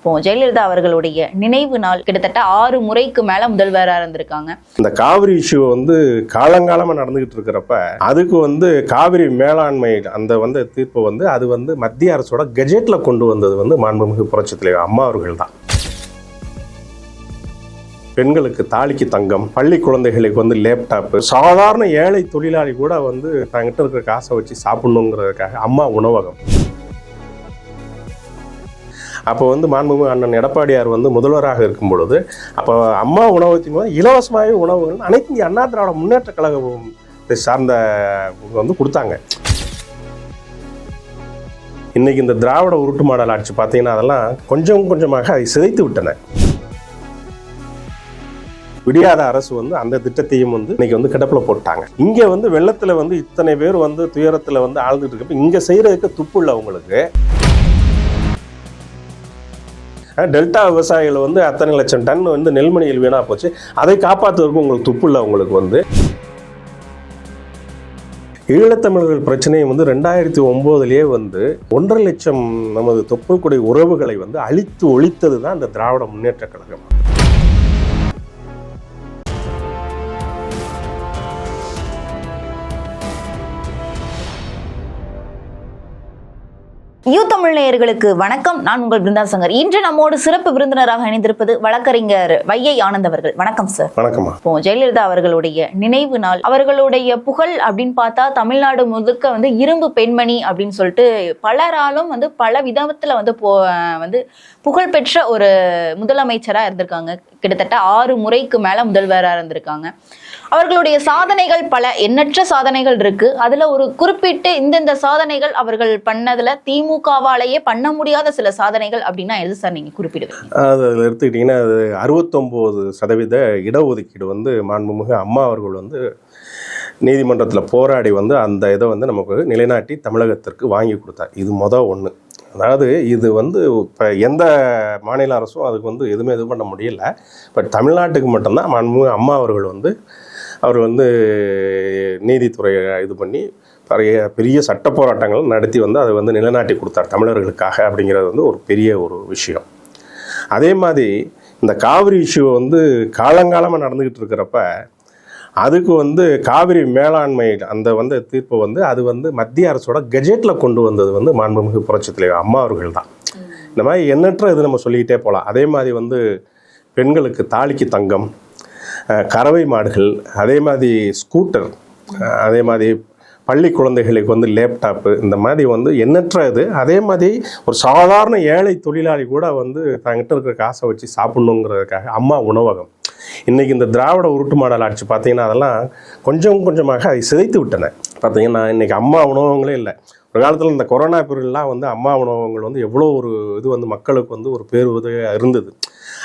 இப்போ ஜெயலலிதா அவர்களுடைய நினைவு நாள் கிட்டத்தட்ட ஆறு முறைக்கு மேல முதல்வராக இருந்திருக்காங்க. இந்த காவிரி இஷ்யூ வந்து காலங்காலமா நடந்துகிட்டு இருக்கிறப்ப அதுக்கு வந்து காவிரி மேலாண்மை அந்த வந்து தீர்ப்பை வந்து அது வந்து மத்திய அரசோட கெஜெட்ல கொண்டு வந்தது வந்து மாண்புமிகு புரட்சி தலைவர் அம்மா அவர்கள் தான் பெண்களுக்கு தாலிக்கு தங்கம் பள்ளி குழந்தைகளுக்கு வந்து லேப்டாப்பு சாதாரண ஏழை தொழிலாளி கூட வந்து தங்கிட்ட இருக்கிற காசை வச்சு சாப்பிடணுங்கிறதுக்காக அம்மா உணவகம். அப்போ வந்து மாண்புமிகு அண்ணன் எடப்பாடியார் வந்து முதல்வராக இருக்கும் பொழுது அப்போ அம்மா உணவகத்தின் போது இலவசமாகவே உணவுகள் அனைத்து இந்திய அண்ணா திராவிட முன்னேற்ற கழகம் இதை சார்ந்த வந்து கொடுத்தாங்க. இன்னைக்கு இந்த திராவிட உருட்டு மாடல் ஆட்சி பார்த்தீங்கன்னா அதெல்லாம் கொஞ்சம் கொஞ்சமாக அதை சிதைத்து விட்டன. விடியாத அரசு வந்து அந்த திட்டத்தையும் வந்து இன்னைக்கு வந்து கிடப்பில் போட்டாங்க. இங்கே வந்து வெள்ளத்தில் வந்து இத்தனை பேர் வந்து துயரத்தில் வந்து ஆழ்ந்துட்டு இருக்கப்ப இங்கே செய்கிறதுக்கு துப்பு இல்லை அவங்களுக்கு. டெல்டா விவசாயிகள் வந்து அத்தனை லட்சம் டன் வந்து நெல்மணியில் வீணாக போச்சு. அதை காப்பாற்றுவதற்கும் உங்களுக்கு துப்பு இல்லை உங்களுக்கு வந்து ஈழத்தமிழர்கள் பிரச்சனையை வந்து ரெண்டாயிரத்தி ஒம்போதுலேயே வந்து ஒன்றரை லட்சம் நமது தொப்புள்குடி உறவுகளை வந்து அழித்து ஒழித்தது தான் இந்த திராவிட முன்னேற்ற கழகம். யூ தமிழ் நேயர்களுக்கு வணக்கம். நான் உங்கள் பிருந்தா சங்கர் இன்று நம்மோடு சிறப்பு விருந்தினராக இணைந்திருப்பது வழக்கறிஞர் வையை ஆனந்த் அவர்கள். வணக்கம் சார் வணக்கம்மா. இப்போ ஜெயலலிதா அவர்களுடைய நினைவு நாள். அவர்களுடைய புகழ் அப்படின்னு பார்த்தா தமிழ்நாடு முழுக்க வந்து இரும்பு பெண்மணி அப்படின்னு சொல்லிட்டு பலராலும் வந்து பல விதத்துல வந்து போ வந்து புகழ்பெற்ற ஒரு முதலமைச்சரா இருந்திருக்காங்க. கிட்டத்தட்ட ஆறு முறைக்கு மேல முதல்வராக இருந்திருக்காங்க. அவர்களுடைய சாதனைகள் பல எண்ணற்ற சாதனைகள் இருக்கு. அதுல ஒரு குறிப்பிட்டு இந்தந்த சாதனைகள் அவர்கள் பண்ணதுல திமுகவாலேயே பண்ண முடியாத சில சாதனைகள் அப்படின்னா எது சார் நீங்க குறிப்பிடுவீங்க? அது அதில் எடுத்துக்கிட்டிங்கன்னா அது அறுபத்தொம்போது சதவீத இடஒதுக்கீடு வந்து மாண்புமிகு அம்மா அவர்கள் வந்து நீதிமன்றத்தில் போராடி வந்து அந்த இதை வந்து நமக்கு நிலைநாட்டி தமிழகத்திற்கு வாங்கி கொடுத்தார். இது மொதல் ஒன்று அதாவது இது வந்து இப்போ எந்த மாநில அரசும் அதுக்கு வந்து எதுவுமே இது பண்ண முடியல. பட் தமிழ்நாட்டுக்கு மட்டும்தான் மாண்புமிகு அம்மா அவர்கள் வந்து அவர் வந்து நீதித்துறையை இது பண்ணி பெரிய பெரிய சட்ட போராட்டங்கள் நடத்தி வந்து அதை வந்து நிலைநாட்டி கொடுத்தார் தமிழர்களுக்காக அப்படிங்கிறது வந்து ஒரு பெரிய ஒரு விஷயம். அதே மாதிரி இந்த காவிரி இஷ்யூ வந்து காலங்காலமாக நடந்துக்கிட்டு இருக்கிறப்ப அதுக்கு வந்து காவிரி மேலாண்மை அந்த வந்து தீர்ப்பை வந்து அது வந்து மத்திய அரசோட கெஜெட்டில் கொண்டு வந்தது வந்து மாண்புமிகு புரட்சி தலைவர் அம்மா அவர்கள் தான். இந்த மாதிரி எண்ணற்ற இது நம்ம சொல்லிக்கிட்டே போகலாம். அதே மாதிரி வந்து பெண்களுக்கு தாலிக்கு தங்கம் கறவை மாடுகள் அதே மாதிரி ஸ்கூட்டர் அதே மாதிரி பள்ளி குழந்தைகளுக்கு வந்து லேப்டாப்பு இந்த மாதிரி வந்து எண்ணற்ற இது. அதே மாதிரி ஒரு சாதாரண ஏழை தொழிலாளி கூட வந்து தங்கிட்ட இருக்கிற காசை வச்சு சாப்பிடணுங்கிறதுக்காக அம்மா உணவகம். இன்றைக்கி இந்த திராவிட உருட்டு மாடல் ஆட்சி பார்த்தீங்கன்னா அதெல்லாம் கொஞ்சம் கொஞ்சமாக அதை சிதைத்து விட்டன. பார்த்தீங்கன்னா இன்னைக்கு அம்மா உணவகங்களே இல்லை. ஒரு காலத்தில் இந்த கொரோனா பீரியட்லாம் வந்து அம்மா உணவகங்கள் வந்து எவ்வளோ ஒரு இது வந்து மக்களுக்கு வந்து ஒரு பேர் உதவியாக இருந்தது.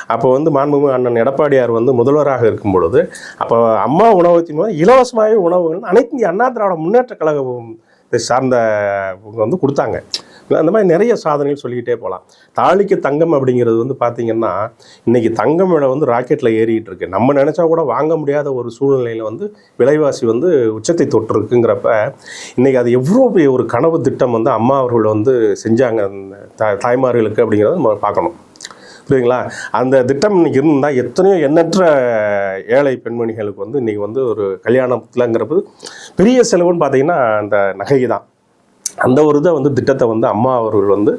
அப்போ வந்து மாண்புமிகு அண்ணன் எடப்பாடியார் வந்து முதல்வராக இருக்கும் பொழுது அப்போ அம்மா உணவகத்தின் மூலம் இலவசமாகவே உணவுகள் அனைத்து இந்திய அண்ணா திராவிட முன்னேற்ற கழகம் சார்ந்த வந்து கொடுத்தாங்க. அந்த மாதிரி நிறைய சாதனைகள் சொல்லிக்கிட்டே போகலாம். தாலிக்கு தங்கம் அப்படிங்கிறது வந்து பார்த்திங்கன்னா இன்றைக்கி தங்கம் விலை வந்து ராக்கெட்டில் ஏறிக்கிட்டு இருக்கு. நம்ம நினச்சா கூட வாங்க முடியாத ஒரு சூழ்நிலையில் வந்து விலைவாசி வந்து உச்சத்தை தொற்றுருக்குங்கிறப்ப இன்றைக்கி அது எவ்வளோ பெரிய ஒரு கனவு திட்டம் வந்து அம்மா அவர்கள் வந்து செஞ்சாங்க அந்த தா- தாய்மார்களுக்கு அப்படிங்கிறத நம்ம பார்க்கணும். புரியுங்களா அந்த திட்டம் இன்னைக்கு இருந்தால் எத்தனையோ எண்ணற்ற ஏழை பெண்மணிகளுக்கு வந்து இன்றைக்கி வந்து ஒரு கல்யாணத்துலங்கிறது பெரிய செலவுன்னு பார்த்தீங்கன்னா அந்த நகை தான் அந்த ஒரு இதை வந்து திட்டத்தை வந்து அம்மா அவர்கள் வந்து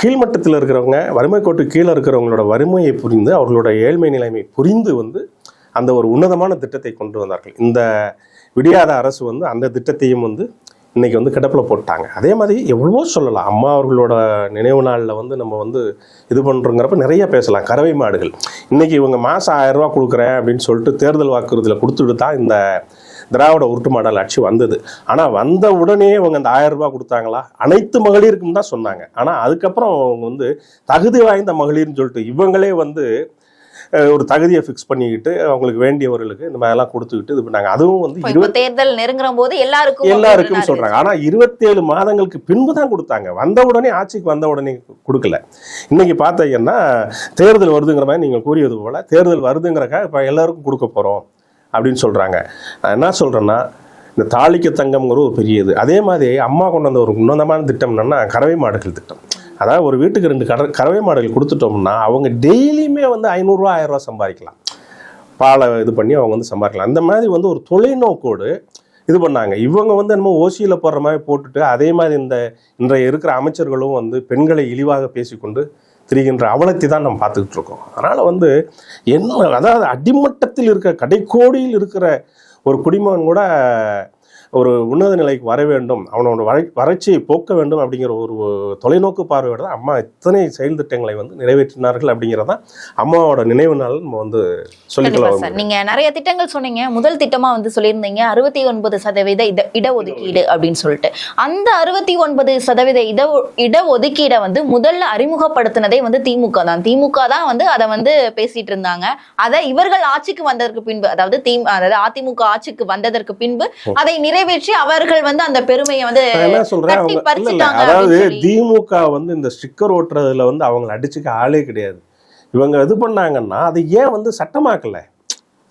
கீழ்மட்டத்தில் இருக்கிறவங்க வறுமை கோட்டு கீழே இருக்கிறவங்களோட வறுமையை புரிந்து அவர்களோட ஏழ்மை நிலைமை புரிந்து வந்து அந்த ஒரு உன்னதமான திட்டத்தை கொண்டு வந்தார்கள். இந்த விடியாத அரசு வந்து அந்த திட்டத்தையும் வந்து இன்றைக்கி வந்து கிடப்பில் போட்டாங்க. அதே மாதிரி எவ்வளவோ சொல்லலாம். அம்மா அவர்களோட நினைவு நாளில் வந்து நம்ம வந்து இது பண்ணுறோங்கிறப்ப நிறைய பேசலாம். கறவை மாடுகள். இன்றைக்கி இவங்க மாதம் ஆயிரரூவா கொடுக்குறேன் அப்படின்னு சொல்லிட்டு தேர்தல் வாக்குறுதியில் கொடுத்துட்டு தான் இந்த திராவிட உருட்டு மாடல் ஆட்சி வந்தது. ஆனால் வந்த உடனே அவங்க அந்த ஆயிரம் ரூபாய் கொடுத்தாங்களா? அனைத்து மகளிருக்கும் தான் சொன்னாங்க. ஆனால் அதுக்கப்புறம் அவங்க வந்து தகுதி வாய்ந்த மகளிர்னு சொல்லிட்டு இவங்களே வந்து ஒரு தகுதியை ஃபிக்ஸ் பண்ணிக்கிட்டு அவங்களுக்கு வேண்டியவர்களுக்கு இந்த மாதிரிலாம் கொடுத்துக்கிட்டு இது பண்ணாங்க. அதுவும் வந்து இருபத்தி தேர்தல் நெருங்குற போது எல்லாருக்கும் எல்லாருக்கும் சொல்றாங்க. ஆனா இருபத்தேழு மாதங்களுக்கு பின்பு தான் கொடுத்தாங்க. வந்த உடனே ஆட்சிக்கு வந்த உடனே கொடுக்கல. இன்னைக்கு பார்த்தீங்கன்னா தேர்தல் வருதுங்கிற மாதிரி நீங்க கூறியது போல தேர்தல் வருதுங்கிறக்காக இப்ப எல்லாருக்கும் கொடுக்க போறோம் அப்படின்னு சொல்றாங்க. நான் என்ன சொல்றேன்னா இந்த தாலிக்கு தங்கம்ங்கிற ஒரு பெரிய இது அதே மாதிரி அம்மா கொண்டு வந்த ஒரு உன்னதமான திட்டம் என்னன்னா கறவை மாடுகள் திட்டம். அதாவது ஒரு வீட்டுக்கு ரெண்டு கட கறவை மாடுகள் கொடுத்துட்டோம்னா அவங்க டெய்லியுமே வந்து ஐநூறுரூவா ஆயிரரூவா சம்பாதிக்கலாம். பாலை இது பண்ணி அவங்க வந்து சம்பாதிக்கலாம். அந்த மாதிரி வந்து ஒரு தொலைநோக்கோடு இது பண்ணாங்க. இவங்க வந்து என்னமோ ஓசியில் போடுற மாதிரி போட்டுட்டு அதே மாதிரி இந்த இன்றைய இருக்கிற அமைச்சர்களும் வந்து பெண்களை இழிவாக பேசிக்கொண்டு திரிகின்ற அவலத்தை தான் நம்ம பார்த்துக்கிட்டு இருக்கோம். அதனால் வந்து என்ன அதாவது அடிமட்டத்தில் இருக்கிற கடைக்கோடியில் இருக்கிற ஒரு குடிமகன் கூட ஒரு உன்னத நிலைக்கு வர வேண்டும் அவனோட வரை வறட்சியை போக்க வேண்டும் அப்படிங்கிற ஒரு தொலைநோக்கு பார்வையோட தான் அம்மா இத்தனை செயல் திட்டங்களை வந்து நிறைவேற்றினார்கள் அப்படிங்கிறதான் அம்மாவோட நினைவு நாள் நம்ம வந்து சொல்லிக்கலாம். நீங்க நிறைய திட்டங்கள் சொன்னீங்க. முதல் திட்டமா வந்து சொல்லியிருந்தீங்க. அறுபத்தி ஒன்பது சதவீத இட இடஒதுக்கீடு அப்படின்னு சொல்லிட்டு. அந்த அறுபத்தி ஒன்பது சதவீத இட இடஒதுக்கீடை வந்து முதல்ல அறிமுகப்படுத்தினதே வந்து திமுக தான். திமுக தான் வந்து அதை வந்து பேசிட்டு இருந்தாங்க. அதை இவர்கள் ஆட்சிக்கு வந்ததற்கு பின்பு அதாவது தி அதாவது அதிமுக ஆட்சிக்கு வந்ததற்கு பின்பு அதை நிறைவேற்றி அவர்கள் வந்து அந்த பெருமையை வந்து என்ன சொல்றேன்? அதாவது. திமுக வந்து இந்த ஸ்டிக்கர் ஓட்டுறதுல வந்து அவங்களை அடிச்சுக்க ஆளே கிடையாது. இவங்க இது பண்ணாங்கன்னா அதை ஏன் வந்து சட்டமாக்கல?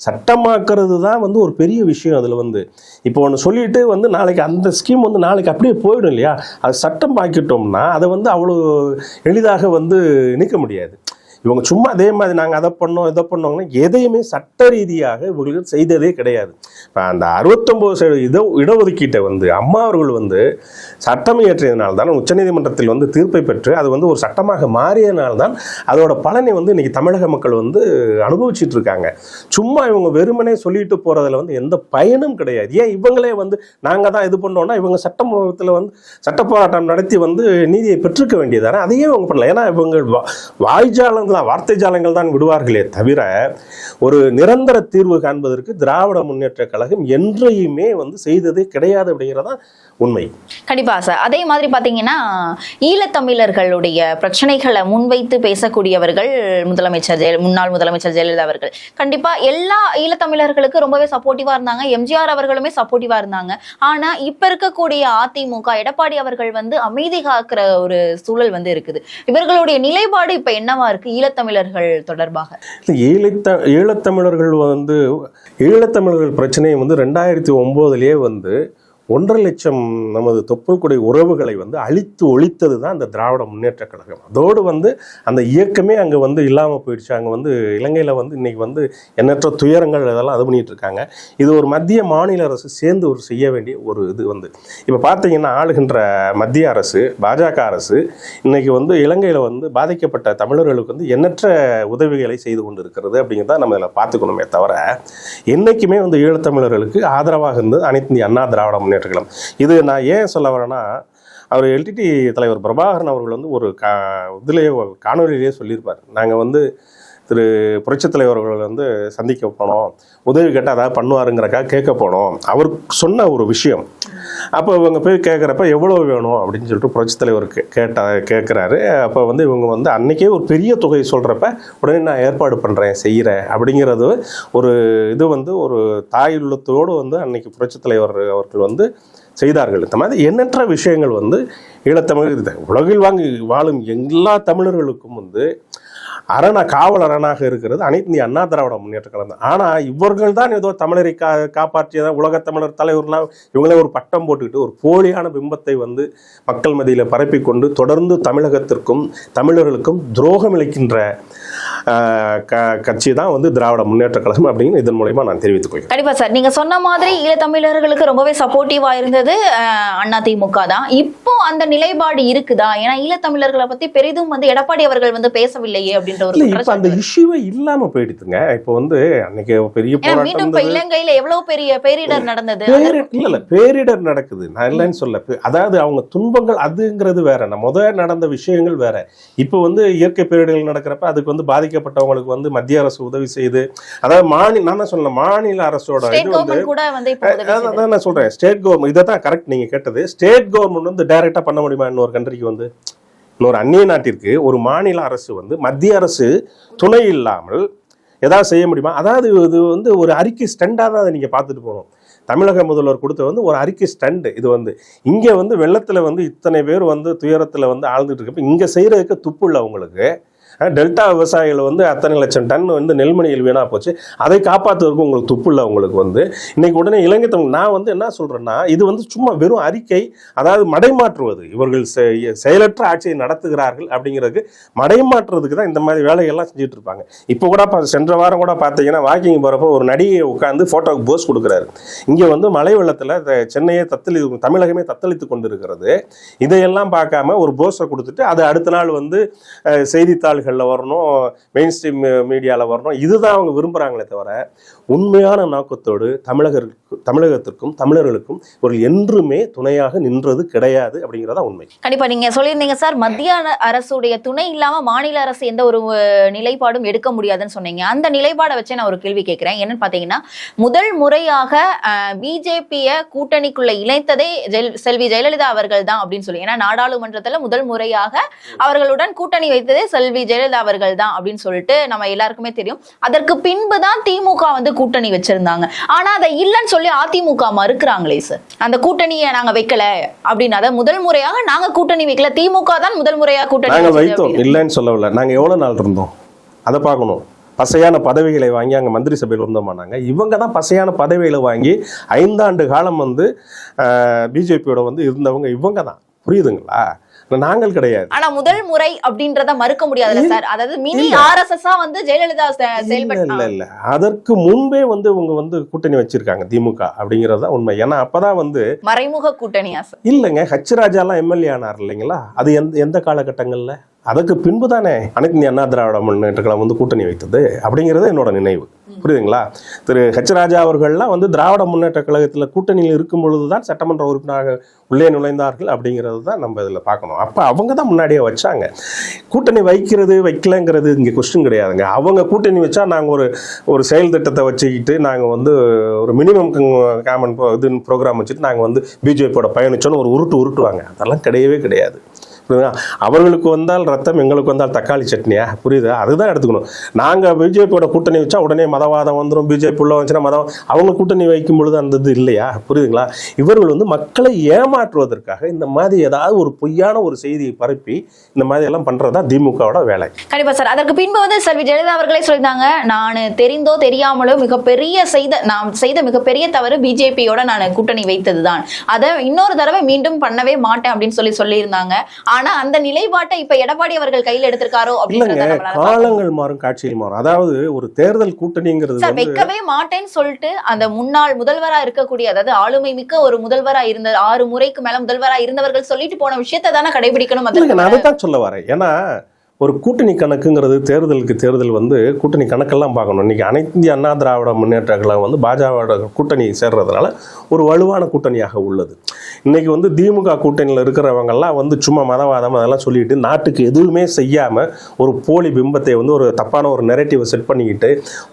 சட்டமாக்குறது தான் வந்து ஒரு பெரிய விஷயம் அதில் வந்து. இப்போ ஒன்று சொல்லிட்டு வந்து நாளைக்கு அந்த ஸ்கீம் வந்து நாளைக்கு அப்படியே போயிடும் இல்லையா? அது சட்டம் ஆக்கிட்டோம்னா அதை வந்து அவ்வளோ எளிதாக வந்து நீக்க முடியாது. இவங்க சும்மா அதே மாதிரி நாங்கள் அதை பண்ணோம் இதை பண்ணோங்கன்னா எதையுமே சட்ட ரீதியாக இவங்களுக்கு செய்ததே கிடையாது. இப்போ அந்த அறுபத்தொம்போது சதவீத இட இடஒதுக்கீட்டை வந்து அம்மா அவர்கள் வந்து சட்டம் இயற்றியதனால தான் உச்சநீதிமன்றத்தில் வந்து தீர்ப்பை பெற்று அது வந்து ஒரு சட்டமாக மாறியதனால தான் அதோட பலனை வந்து இன்னைக்கு தமிழக மக்கள் வந்து அனுபவிச்சுட்டு இருக்காங்க சும்மா இவங்க வெறுமனே சொல்லிட்டு போகிறதுல வந்து எந்த பயனும் கிடையாது. ஏன் இவங்களே வந்து நாங்கள் தான் இது பண்ணோன்னா இவங்க சட்டமன்றத்தில் வந்து சட்ட போராட்டம் நடத்தி வந்து நீதியை பெற்றுக்க வேண்டியதானே அதையே இவங்க பண்ணல. ஏன்னா இவங்க வா- வார்த்தை ஜாலங்கள் தான் விடுவார்களே தவிர ஒரு நிரந்தர தீர்வு காண்பதற்கு திராவிட முன்னேற்ற கழகம் என்றையுமே வந்து செய்ததே கிடையாது அப்படிங்கிறதா உண்மை. கண்டிப்பா சார். அதே மாதிரி பார்த்தீங்கன்னா ஈழத்தமிழர்களுடைய பிரச்சனைகளை முன்வைத்து பேசக்கூடியவர்கள் முதலமைச்சர் ஜெய முன்னாள் முதலமைச்சர் ஜெயலலிதா அவர்கள். கண்டிப்பா எல்லா ஈழத்தமிழர்களுக்கு ரொம்பவே சப்போர்ட்டிவா இருந்தாங்க. எம்ஜிஆர் அவர்களுமே சப்போர்ட்டிவா இருந்தாங்க. ஆனா இப்ப இருக்கக்கூடிய அதிமுக எடப்பாடி அவர்கள் வந்து அமைதி காக்கிற ஒரு சூழல் வந்து இருக்குது. இவர்களுடைய நிலைப்பாடு இப்ப என்னவா இருக்கு? ஈழத்தமிழர்கள் தொடர்பாக? ஈழத்த ஈழத்தமிழர்கள் வந்து ஈழத்தமிழர்கள் பிரச்சனையை வந்து ரெண்டாயிரத்தி ஒம்போதுலேயே வந்து ஒன்றரை லட்சம் நமது தொப்புள்குடி உறவுகளை வந்து அழித்து ஒழித்தது தான் அந்த திராவிட முன்னேற்ற கழகம். அதோடு வந்து அந்த இயக்கமே அங்கே வந்து இல்லாமல் போயிடுச்சு. அங்கே வந்து இலங்கையில் வந்து இன்னைக்கு வந்து எண்ணற்ற துயரங்கள் இதெல்லாம் அது பண்ணிட்டு இருக்காங்க. இது ஒரு மத்திய மாநில அரசு சேர்ந்து ஒரு செய்ய வேண்டிய ஒரு இது வந்து. இப்போ பார்த்தீங்கன்னா ஆளுகின்ற மத்திய அரசு பாஜக அரசு இன்னைக்கு வந்து இலங்கையில் வந்து பாதிக்கப்பட்ட தமிழர்களுக்கு வந்து எண்ணற்ற உதவிகளை செய்து கொண்டு இருக்கிறது அப்படிங்கிறத நம்ம இதில் பார்த்துக்கணுமே தவிர என்றைக்குமே வந்து ஈழத்தமிழர்களுக்கு ஆதரவாக இருந்தது அனைத்து இந்திய அண்ணா திராவிட முன்னேற்ற கழகம் இது நான் ஏன் சொல்ல வரேன்னா அவர் எல்டிடி தலைவர் பிரபாகரன் அவர்கள் வந்து ஒரு கா இதுலேயே காணொலியிலேயே சொல்லியிருப்பார். நாங்கள் வந்து திரு புரட்சித் தலைவர் அவர்கள் வந்து சந்திக்க போனோம். உதவி கேட்டால் அதாவது பண்ணுவாருங்கிறக்காக கேட்க போனோம். அவர் சொன்ன ஒரு விஷயம். அப்போ இவங்க போய் கேட்குறப்ப எவ்வளோ வேணும் அப்படின்னு சொல்லிட்டு புரட்சித் கேட்டா கேட்குறாரு. அப்போ வந்து இவங்க வந்து அன்றைக்கே ஒரு பெரிய தொகை சொல்கிறப்ப உடனே நான் ஏற்பாடு பண்ணுறேன் செய்கிறேன் அப்படிங்கிறது ஒரு இது வந்து ஒரு தாய் உள்ளத்தோடு வந்து அன்னைக்கு புரட்சித் தலைவர் அவர்கள் வந்து செய்தார்கள். இந்த மாதிரி எண்ணற்ற விஷயங்கள் வந்து ஈழத்தமிழ் இது உலகில் வாங்கி வாழும் எல்லா தமிழர்களுக்கும் வந்து அரண காவல் அரணாக இருக்கிறது. அனைத்து இந்திய அண்ணா திராவிட முன்னேற்ற கழகம். ஆனால் இவர்கள் தான் ஏதோ தமிழரை கா காப்பாற்றியதா உலக தமிழர் தலைவர்லாம் இவங்களே ஒரு பட்டம் போட்டுக்கிட்டு ஒரு போலியான பிம்பத்தை வந்து மக்கள் மத்தியில் பரப்பிக்கொண்டு தொடர்ந்து தமிழகத்திற்கும் தமிழர்களுக்கும் துரோகம் இழைக்கின்ற க கட்சி தான் வந்து திராவிட முன்னேற்ற கழகம் அப்படின்னு இதன் மூலயமா நான் தெரிவித்துக் கொள்கிறேன். கண்டிப்பா சார். நீங்க சொன்ன மாதிரி ஈழத்தமிழர்களுக்கு ரொம்பவே சப்போர்ட்டிவா இருந்தது அண்ணா திமுக தான். இப்போ அந்த நிலைப்பாடு இருக்குதா? ஏன்னா ஈழத்தமிழர்களை பத்தி பெரிதும் வந்து எடப்பாடி அவர்கள் வந்து பேசவில்லையே அப்படின்ற ஒரு அந்த இஷ்யூவே இல்லாம போயிடுதுங்க. இப்போ வந்து அன்னைக்கு பெரிய மீண்டும் இப்ப இலங்கையில எவ்வளவு பெரிய பேரிடர் நடந்தது? இல்ல இல்ல பேரிடர் நடக்குது. நான் இல்லைன்னு சொல்ல அதாவது அவங்க துன்பங்கள் அதுங்கிறது வேற. முத நடந்த விஷயங்கள் வேற. இப்போ வந்து இயற்கை பேரிடர்கள் நடக்கிறப்ப அதுக்கு வந்து பாதிக்கப்பட்டவங்களுக்கு வந்து மத்திய அரசு உதவி செய்து அதாவது மாநில நான் சொன்னேன் மாநில அரசோட இது வந்து அதான் நான் சொல்றேன். ஸ்டேட் கவர்மெண்ட் இதை தான் கரெக்ட் நீங்க கேட்டது. ஸ்டேட் கவர்மெண்ட் வந்து டைரக்டா பண்ண முடியுமா இன்னொரு கண்ட்ரிக்கு வந்து? இன்னொரு அந்நிய நாட்டிற்கு ஒரு மாநில அரசு வந்து மத்திய அரசு துணை இல்லாமல் ஏதாவது செய்ய முடியுமா? அதாவது இது வந்து ஒரு அறிக்கை ஸ்டண்டாக தான் அதை நீங்கள் பார்த்துட்டு போகணும். தமிழக முதல்வர் கொடுத்த வந்து ஒரு அறிக்கை ஸ்டண்ட் இது வந்து இங்கே வந்து வெள்ளத்தில் வந்து இத்தனை பேர் வந்து துயரத்தில் வந்து ஆழ்ந்துட்டு இருக்கப்ப இங்கே செய்கிறதுக்கு துப்பு இல்லை அவங்களுக்கு. டெல்டா விவசாயிகள் வந்து அத்தனை லட்சம் டன் வந்து நெல்மணியில் வீணாக போச்சு. அதை காப்பாற்றுவதற்கு உங்களுக்கு துப்பு இல்லை உங்களுக்கு வந்து. இன்னைக்கு உடனே இலங்கை தமிழ் நான் வந்து என்ன சொல்கிறேன்னா இது வந்து சும்மா வெறும் அறிக்கை அதாவது மடைமாற்றுவது. இவர்கள் செயலற்ற ஆட்சியை நடத்துகிறார்கள் அப்படிங்கிறதுக்கு மடைமாற்றுறதுக்கு தான் இந்த மாதிரி வேலைகள்லாம் செஞ்சுட்டு இருப்பாங்க. இப்போ கூட சென்ற வாரம் கூட பார்த்தீங்கன்னா வாக்கிங் போகிறப்போ ஒரு நடிகை உட்காந்து ஃபோட்டோக்கு போஸ் கொடுக்குறாரு. இங்கே வந்து மழை வெள்ளத்தில் சென்னையே தத்தளி தமிழகமே தத்தளித்து கொண்டிருக்கிறது. இதையெல்லாம் பார்க்காம ஒரு போஸை கொடுத்துட்டு அது அடுத்த நாள் வந்து செய்தித்தாள் இதழ்களில் வரணும் மெயின் ஸ்ட்ரீம் மீடியாவில் வரணும். இதுதான் அவங்க விரும்புகிறாங்களே தவிர உண்மையான நோக்கத்தோடு தமிழகருக்கு தமிழகத்திற்கும் தமிழர்களுக்கும் ஒரு என்றுமே துணையாக நின்றது கிடையாது அப்படிங்கிறதா உண்மை. கண்டிப்பா நீங்க சொல்லியிருந்தீங்க சார். மத்திய அரசுடைய துணை இல்லாம மாநில அரசு எந்த ஒரு நிலைப்பாடும் எடுக்க முடியாதுன்னு சொன்னீங்க. அந்த நிலைப்பாடை வச்சு நான் ஒரு கேள்வி கேட்கிறேன். என்னன்னு பாத்தீங்கன்னா முதல் முறையாக பிஜேபிய கூட்டணிக்குள்ள இணைத்ததே செல்வி ஜெயலலிதா அவர்கள் தான் அப்படின்னு சொல்லி. ஏன்னா நாடாளுமன்றத்துல முதல் முறையாக அவர்களுடன் கூட்டணி வைத்ததே செல்வி ஜெயலலிதா அவர்கள் தான் அப்படின்னு சொல்லிட்டு நம்ம எல்லாருக்குமே தெரியும். அதற்கு பின்பு தான் திமுக வந்து கூட்டணி வச்சிருந்தாங்க. ஆனா அதை இல்லைன்னு சொல்லி அதிமுக மறுக்கிறாங்களே சார் அந்த கூட்டணியை நாங்க வைக்கல அப்படின்னு அதை முதல் முறையாக நாங்க கூட்டணி வைக்கல. திமுக தான் முதல் முறையாக கூட்டணி வச்சது வைத்தோம். இல்லைன்னு சொல்லவில்லை. நாங்கள் எவ்வளோ நாள் இருந்தோம்? அதை பார்க்கணும். பசையான பதவிகளை வாங்கி அங்கே மந்திரி சபையில் இருந்தோமானாங்க இவங்க தான் பசையான பதவிகளை வாங்கி ஐந்தாண்டு காலம் வந்து பிஜேபியோட வந்து இருந்தவங்க இவங்க தான். புரியுதுங்களா? நாங்கள் கிடையாது. ஆனா முதல் முறை அப்படின்றத மறுக்க முடியாதுல்ல சார். அதாவது மினி இல்ல. ஆர்எஸ்எஸ் வந்து ஜெயலலிதா செ- இல்ல இல்ல செயல்பட்டாங்க அதற்கு முன்பே வந்து இவங்க வந்து கூட்டணி வச்சிருக்காங்க திமுக அப்படிங்கிறது உண்மை. ஏன்னா அப்பதான் வந்து மறைமுக கூட்டணியா சார்? இல்லைங்க ஹச் ராஜாலாம் எம்எல்ஏ ஆனார் இல்லைங்களா? அது எந்த எந்த காலகட்டங்கள்ல? அதுக்கு பின்பு தானே அனைத்து இந்திய அண்ணா திராவிட முன்னேற்ற கழகம் வந்து கூட்டணி வைத்தது அப்படிங்கிறது என்னோட நினைவு. புரியுதுங்களா? திரு ஹெச் ராஜா அவர்கள்லாம் வந்து திராவிட முன்னேற்ற கழகத்தில் கூட்டணியில் இருக்கும் பொழுது தான் சட்டமன்ற உறுப்பினராக உள்ளே நுழைந்தார்கள் அப்படிங்கிறது தான் நம்ம இதில் பார்க்கணும். அப்போ அவங்க தான் முன்னாடியே வச்சாங்க. கூட்டணி வைக்கிறது வைக்கலங்கிறது இங்கே கொஸ்டின் கிடையாதுங்க. அவங்க கூட்டணி வச்சா நாங்கள் ஒரு ஒரு செயல் திட்டத்தை வச்சுக்கிட்டு நாங்கள் வந்து ஒரு மினிமம் காமன் இது ப்ரோக்ராம் வச்சுட்டு நாங்கள் வந்து பிஜேபியோட பயணிச்சோன்னு ஒரு உருட்டு உருட்டுவாங்க. அதெல்லாம் கிடையவே கிடையாது. அவர்களுக்கு வந்தால் ரத்தம் எங்களுக்கு வந்தால் தக்காளி சட்னியா? புரியுதா? அதுதான் எடுத்துக்கணும். நாங்கள் பிஜேபியோட கூட்டணி வச்சா உடனே மதவாதம் வந்துடும் பிஜேபி உள்ள வந்துச்சுன்னா மதம் அவங்க கூட்டணி வைக்கும் பொழுது அந்த இது இல்லையா? புரியுதுங்களா? இவர்கள் வந்து மக்களை ஏமாற்றுவதற்காக இந்த மாதிரி ஏதாவது ஒரு பொய்யான ஒரு செய்தியை பரப்பி இந்த மாதிரி எல்லாம் பண்ணுறது தான் திமுகவோட வேலை. கண்டிப்பா சார். அதற்கு பின்பு வந்து செல்வி ஜெயலலிதா அவர்களே சொல்லியிருந்தாங்க நான் தெரிந்தோ தெரியாமலோ மிகப்பெரிய செய்த நான் செய்த மிகப்பெரிய தவறு பிஜேபியோட நான் கூட்டணி வைத்ததுதான். அதை இன்னொரு தடவை மீண்டும் பண்ணவே மாட்டேன் அப்படின்னு சொல்லி சொல்லியிருந்தாங்க. ஆனா அந்த நிலைப்பாட்டை இப்ப எடப்பாடி அவர்கள் கையில் எடுத்திருக்காரோ பார்க்க காலங்கள் மாறும் காட்சிகள் மாறும். அதாவது ஒரு தேர்தல் கூட்டணிங்கிறது வைக்கவே மாட்டேன்னு சொல்லிட்டு அந்த முன்னாள் முதல்வரா இருக்கக்கூடிய அதாவது ஆளுமை மிக்க ஒரு முதல்வரா இருந்த ஆறு முறைக்கு மேல முதல்வரா இருந்தவர்கள் சொல்லிட்டு போன விஷயத்தை தானே கடைபிடிக்கணும் இல்லைங்க நான் அதற்கு அதை தான் சொல்ல வரேன். ஏன்னா ஒரு கூட்டணி கணக்குங்கிறது தேர்தலுக்கு தேர்தல் வந்து கூட்டணி கணக்கெல்லாம் பார்க்கணும். இன்றைக்கி அனைத்து இந்திய அண்ணா திராவிட முன்னேற்ற கழகம் வந்து பாஜகவோட கூட்டணி சேர்றதுனால ஒரு வலுவான கூட்டணியாக உள்ளது. இன்றைக்கி வந்து திமுக கூட்டணியில் இருக்கிறவங்கெல்லாம் வந்து சும்மா மதவாதம் அதெல்லாம் சொல்லிட்டு நாட்டுக்கு எதுவுமே செய்யாமல் ஒரு போலி பிம்பத்தை வந்து ஒரு தப்பான ஒரு நெரட்டிவை செட் பண்ணிக்கிட்டு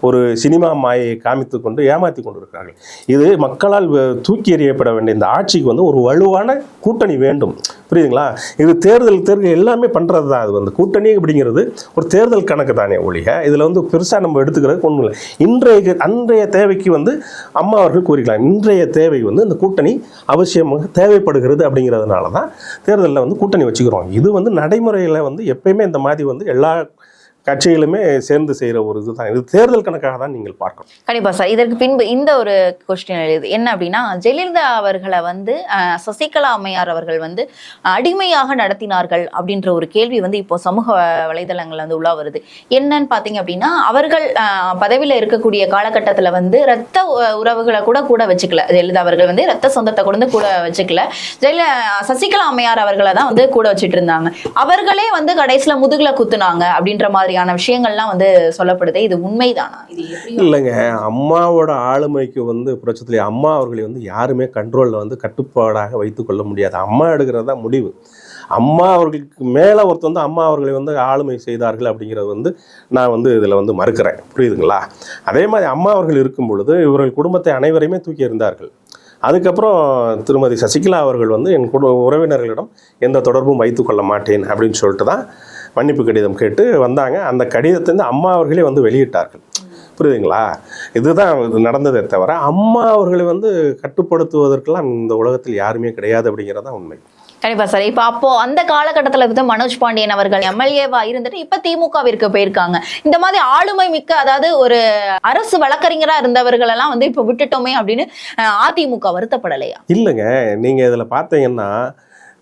ஒரு சினிமா மாயை காமித்து கொண்டு ஏமாற்றி கொண்டு இருக்கிறார்கள் இது மக்களால் தூக்கி எறியப்பட வேண்டிய இந்த ஆட்சிக்கு வந்து ஒரு வலுவான கூட்டணி வேண்டும். புரியுதுங்களா? இது தேர்தல் தேர்தல் எல்லாமே பண்ணுறது தான் அது வந்து கூட்டணி அப்படிங்கிறது ஒரு தேர்தல் கணக்கு தானே ஒழிய இதில் வந்து பெருசாக நம்ம எடுத்துக்கிறதுக்கு ஒன்றும் இல்லை. இன்றைய அன்றைய தேவைக்கு வந்து அம்மா அவர்கள் கூறிக்கலாம். இன்றைய தேவை வந்து இந்த கூட்டணி அவசியமாக தேவைப்படுகிறது அப்படிங்கிறதுனால தான் தேர்தலில் வந்து கூட்டணி வச்சுக்கிறோம். இது வந்து நடைமுறையில் வந்து எப்பயுமே இந்த மாதிரி வந்து எல்லா கட்சிகளுமே சேர்ந்து செய்கிற ஒரு இதுதான். இது தேர்தல் கணக்காக தான் நீங்கள் பார்க்கணும். கண்டிப்பாக சார். இதற்கு பின்பு இந்த ஒரு கொஸ்டின் எழுது. என்ன அப்படின்னா ஜெயலலிதா அவர்களை வந்து சசிகலா அம்மையார் அவர்கள் வந்து அடிமையாக நடத்தினார்கள் அப்படின்ற ஒரு கேள்வி வந்து இப்போ சமூக வலைதளங்கள் வந்து உலா வருது. என்னன்னு பார்த்தீங்க அப்படின்னா அவர்கள் பதவியில் இருக்கக்கூடிய காலகட்டத்தில் வந்து ரத்த உறவுகளை கூட கூட வச்சுக்கல. ஜெயலலிதா அவர்கள் வந்து ரத்த சொந்தத்தை கூட கூட வச்சுக்கல. ஜெயல சசிகலா அம்மையார் அவர்களை தான் வந்து கூட வச்சுட்டு இருந்தாங்க. அவர்களே வந்து கடைசியில் முதுகில் குத்துனாங்க அப்படின்ற மாதிரி மாதிரியான விஷயங்கள்லாம் வந்து சொல்லப்படுது. இது உண்மைதானா? இது இல்லைங்க. அம்மாவோட ஆளுமைக்கு வந்து பிரச்சனை அம்மா அவர்களை வந்து யாருமே கண்ட்ரோலில் வந்து கட்டுப்பாடாக வைத்து கொள்ள முடியாது. அம்மா எடுக்கிறது தான் முடிவு. அம்மா அவர்களுக்கு மேலே ஒருத்தர் வந்து அம்மா அவர்களை வந்து ஆளுமை செய்தார்கள் அப்படிங்கிறது வந்து நான் வந்து இதில் வந்து மறுக்கிறேன். புரியுதுங்களா? அதே மாதிரி அம்மா அவர்கள் இருக்கும் பொழுது இவர்கள் குடும்பத்தை அனைவரையுமே தூக்கி இருந்தார்கள் அதுக்கப்புறம் திருமதி சசிகலா அவர்கள் வந்து என் குடு உறவினர்களிடம் எந்த தொடர்பும் வைத்துக்கொள்ள மாட்டேன் அப்படின்னு சொல்லிட்டு தான் மன்னிப்பு கடிதம் கேட்டு வந்தாங்க. அந்த கடிதத்தை வந்து அம்மா அவர்களே வந்து வெளியிட்டார்கள். புரியுதுங்களா? இதுதான் இது நடந்ததே தவிர அம்மா அவர்களை வந்து கட்டுப்படுத்துவதற்கெல்லாம் இந்த உலகத்தில் யாருமே கிடையாது அப்படிங்கிறது தான் உண்மை. கண்டிப்பா சார். இப்ப அப்போ அந்த காலகட்டத்துல வந்து மனோஜ் பாண்டியன் அவர்கள் எம்எல்ஏவா இருந்துட்டு இப்ப திமுகவிற்கு போயிருக்காங்க. இந்த மாதிரி ஆளுமை மிக்க அதாவது ஒரு அரசு வழக்கறிஞரா இருந்தவர்கள் எல்லாம் வந்து இப்ப விட்டுட்டோமே அப்படின்னு அதிமுக வருத்தப்படலையா? இல்லைங்க. நீங்கள் இதில் பார்த்தீங்கன்னா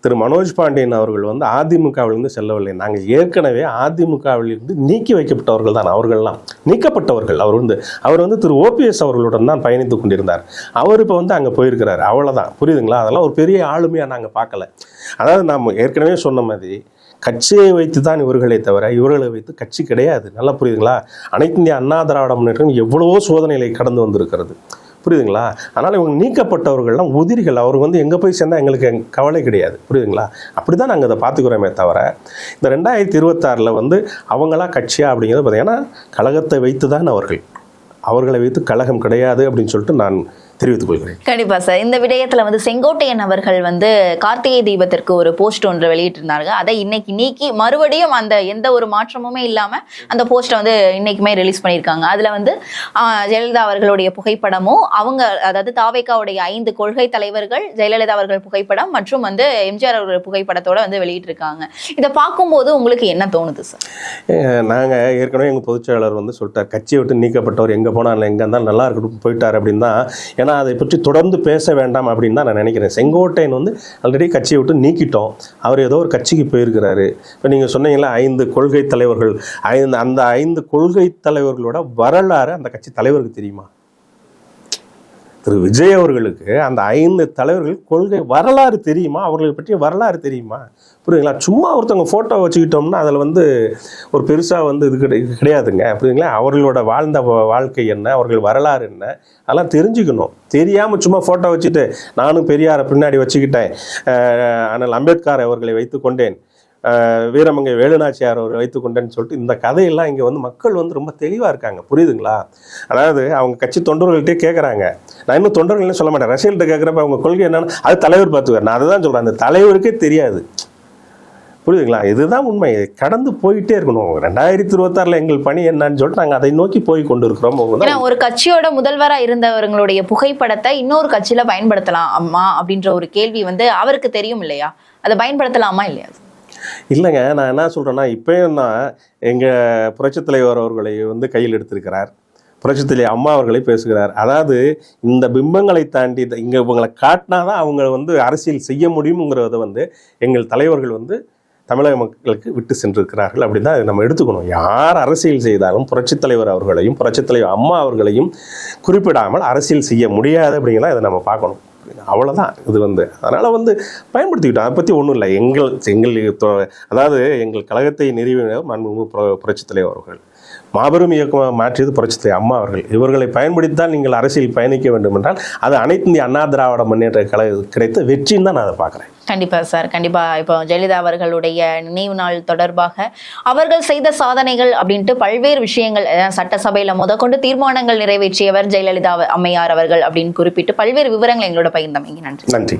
திரு மனோஜ் பாண்டியன் அவர்கள் வந்து அதிமுகவிலிருந்து செல்லவில்லை. நாங்கள் ஏற்கனவே அதிமுகவிலிருந்து நீக்கி வைக்கப்பட்டவர்கள் தான் அவர்கள்லாம். நீக்கப்பட்டவர்கள். அவர் வந்து அவர் வந்து திரு ஓபிஎஸ் அவர்களுடன் தான் பயணித்து கொண்டிருந்தார். அவர் இப்போ வந்து அங்கே போயிருக்கிறார். அவ்வளோதான் புரியுதுங்களா? அதெல்லாம் ஒரு பெரிய ஆளுமையாக நாங்கள் பார்க்கல. அதாவது நாம் ஏற்கனவே சொன்ன மாதிரி கட்சியை வைத்து தான் இவர்களை தவிர இவர்களை வைத்து கட்சி கிடையாது. நல்லா புரியுதுங்களா? அனைத்து இந்திய அண்ணா திராவிட முன்னேற்றம் எவ்வளவோ சோதனைகளை கடந்து வந்திருக்கிறது. புரியுதுங்களா? அதனால் இவங்க நீக்கப்பட்டவர்கள்லாம் உதிரிகள். அவர் வந்து எங்கே போய் சேர்ந்தால் எங்களுக்கு கவலை கிடையாது. புரியுதுங்களா? அப்படி தான் நாங்கள் அதை பார்த்துக்கிறோமே தவிர இந்த ரெண்டாயிரத்தி இருபத்தாறில் வந்து அவங்களா கட்சியா அப்படிங்கிறது பார்த்திங்கன்னா கழகத்தை வைத்து தான் அவர்கள். அவர்களை வைத்து கழகம் கிடையாது அப்படின்னு சொல்லிட்டு நான் தெரிவித்துக் கொள்கிறேன். கண்டிப்பா சார் இந்த விடயத்துல வந்து செங்கோட்டையன் அவர்கள் வந்து கார்த்திகை தீபத்திற்கு ஒரு போஸ்ட் ஒன்று வெளியிட்டிருந்தாங்க. அதை இன்னைக்கு நீக்கி மறுபடியும் அந்த எந்த ஒரு மாற்றமுமே இல்லாம அந்த போஸ்ட்டை வந்து இன்னைக்குமே ரிலீஸ் பண்ணியிருக்காங்க. அதுல வந்து ஜெயலலிதா அவர்களுடைய புகைப்படமும் அவங்க அதாவது தாவேக்காவுடைய ஐந்து கொள்கை தலைவர்கள் ஜெயலலிதா அவர்கள் புகைப்படம் மற்றும் வந்து எம்ஜிஆர் அவர்கள் புகைப்படத்தோட வந்து வெளியிட்டிருக்காங்க. இதை பார்க்கும்போது உங்களுக்கு என்ன தோணுது சார் நாங்கள் ஏற்கனவே எங்கள் பொதுச்செயலாளர் வந்து சொல்லிட்டார் கட்சியை விட்டு நீக்கப்பட்டவர் எங்கே போனால் எங்கே இருந்தாலும் நல்லா இருக்கட்டும் போயிட்டார் அப்படின்னு தான் ஏன்னா அதை பற்றி தொடர்ந்து பேச வேண்டாம் அப்படின்னு தான் நான் நினைக்கிறேன். செங்கோட்டையன் வந்து ஆல்ரெடி கட்சியை விட்டு நீக்கிட்டோம். அவர் ஏதோ ஒரு கட்சிக்கு போயிருக்கிறாரு. இப்போ நீங்கள் சொன்னீங்களா ஐந்து கொள்கை தலைவர்கள். ஐந்து அந்த ஐந்து கொள்கை தலைவர்களோட வரலாறு அந்த கட்சி தலைவருக்கு தெரியுமா? திரு விஜய் அவர்களுக்கு அந்த ஐந்து தலைவர்கள் கொள்கை வரலாறு தெரியுமா? அவர்களை பற்றிய வரலாறு தெரியுமா? புரியுதுங்களா? சும்மா ஒருத்தவங்க ஃபோட்டோ வச்சுக்கிட்டோம்னா அதில் வந்து ஒரு பெருசாக வந்து இது கிடை- கிடையாதுங்க. புரியுதுங்களா? அவர்களோட வாழ்ந்த வாழ்க்கை என்ன? அவர்கள் வரலாறு என்ன? அதெல்லாம் தெரிஞ்சுக்கணும். தெரியாமல் சும்மா ஃபோட்டோ வச்சுட்டு நானும் பெரியாரை பின்னாடி வச்சுக்கிட்டேன். ஆனால் அம்பேத்கர் அவர்களை வைத்து கொண்டேன். வீரமங்கை வேலுநாச்சியார் அவர் வைத்து கொண்டேன்னு சொல்லிட்டு இந்த கதையெல்லாம் இங்கே வந்து மக்கள் வந்து ரொம்ப தெளிவாக இருக்காங்க. புரியுதுங்களா? அதாவது அவங்க கட்சி தொண்டர்கள்ட்டே கேட்குறாங்க நான் இன்னும் தொண்டர்கள்னு சொல்ல மாட்டேன். ரசிகர்கள்ட்ட கேட்குறப்ப அவங்க கொள்கை என்னன்னா அது தலைவர் பார்த்துக்கார் நான் அதை தான் சொல்கிறேன் அந்த தலைவருக்கே தெரியாது. புரியுதுங்களா? இதுதான் உண்மை. கடந்து போயிட்டே இருக்கணும். ரெண்டாயிரத்தி இருபத்தாறில் எங்கள் பணி என்னன்னு சொல்லிட்டு நாங்கள் அதை நோக்கி போய் கொண்டு இருக்கிறோம் ஒரு கட்சியோட முதல்வராக இருந்தவர்களுடைய புகைப்படத்தை இன்னொரு கட்சியில பயன்படுத்தலாம் அம்மா அப்படின்ற ஒரு கேள்வி வந்து அவருக்கு தெரியும் இல்லையா? அதை பயன்படுத்தலாமா இல்லையா? இல்லைங்க நான் என்ன சொல்கிறேன்னா இப்போயும் தான் எங்கள் புரட்சித் தலைவர் அவர்களை வந்து கையில் எடுத்திருக்கிறார். புரட்சித் தலைவர் அம்மா அவர்களை பேசுகிறார். அதாவது இந்த பிம்பங்களை தாண்டி இங்கே இவங்களை காட்டினா தான் அவங்க வந்து அரசியல் செய்ய முடியுங்கிறத வந்து எங்கள் தலைவர்கள் வந்து தமிழக மக்களுக்கு விட்டு சென்றிருக்கிறார்கள். அப்படி தான் நம்ம எடுத்துக்கணும். யார் அரசியல் செய்தாலும் புரட்சித் தலைவர் அவர்களையும் புரட்சித்தலைவர் அம்மா அவர்களையும் குறிப்பிடாமல் அரசியல் செய்ய முடியாது அப்படிங்கிறத இதை நம்ம பார்க்கணும். அவ்வளோதான் இது வந்து. அதனால் வந்து பயன்படுத்திக்கிட்டோம். அதை பற்றி ஒன்றும் இல்லை. எங்கள் எங்கள் அதாவது எங்கள் கழகத்தை நிறுவினர் மாண்புமிகு புர- புரட்சித் தலைவர் அவர்கள். மாபெரும் இயக்கமாக மாற்றியது புரட்சித் தலைவர் அம்மா அவர்கள். இவர்களை பயன்படுத்தித்தான் நீங்கள் அரசியல் பயணிக்க வேண்டும் என்றால் அது அனைத்து இந்திய அண்ணா திராவிட முன்னேற்ற கழக கிடைத்த வெற்றின்னு தான் நான் அதை பார்க்குறேன். கண்டிப்பா சார் கண்டிப்பா. இப்போ ஜெயலலிதா அவர்களுடைய நினைவு நாள் தொடர்பாக அவர்கள் செய்த சாதனைகள் அப்படின்ட்டு பல்வேறு விஷயங்கள் சட்டசபையில முதற்கொண்டு தீர்மானங்கள் நிறைவேற்றியவர் ஜெயலலிதா அம்மையார் அவர்கள் அப்படின்னு குறிப்பிட்டு பல்வேறு விவரங்கள் எங்களோட பகிர்ந்தமைங்க நன்றி. நன்றி.